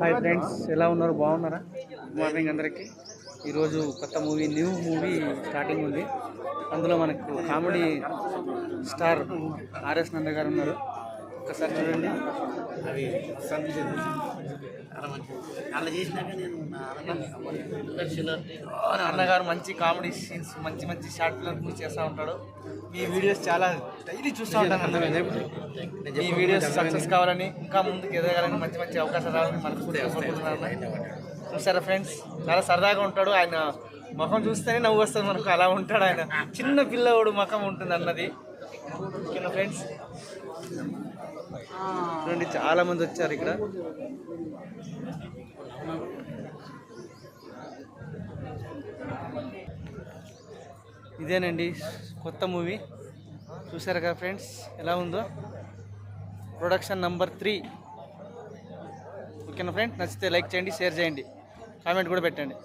Hi friends ఎలా ఉన్నారు? బాగున్నారా? గుడ్ మార్నింగ్ అందరికీ. ఈరోజు కొత్త మూవీ న్యూ మూవీ స్టార్టింగ్ ఉంది. అందులో మనకు కామెడీ స్టార్ ఆర్ఎస్ నంద గారు ఉన్నారు. ఒకసారి చూడండి. అవి చాలా మంచిది అలా చేసినాక నేను నా అన్నగారు అన్నగారు మంచి కామెడీ సీన్స్ మంచి మంచి షార్ట్ ఫిల్మ్స్ చేస్తూ ఉంటాడు. మీ వీడియోస్ చాలా డైలీ చూస్తూ ఉంటాను. అన్న మీ వీడియోస్ సక్సెస్ కావాలని ఇంకా ముందుకు ఎదగాలని మంచి మంచి అవకాశాలు రావాలని మనస్ఫూర్తిగా కోరుకుంటున్నాను. చూసారా ఫ్రెండ్స్? చాలా సరదాగా ఉంటాడు. ఆయన ముఖం చూస్తేనే నవ్వు వస్తుంది మనకు. అలా ఉంటాడు ఆయన. చిన్న పిల్లవాడు ముఖం ఉంటుంది అన్నది. ఓకేనా ఫ్రెండ్స్? చూడండి చాలా మంది వచ్చారు ఇక్కడ. ఇదేనండి కొత్త మూవీ. చూసారు కదా ఫ్రెండ్స్ ఎలా ఉందో? Production number three. ఓకేనా ఫ్రెండ్ నచ్చితే లైక్ చేయండి షేర్ చేయండి. కామెంట్ కూడా పెట్టండి.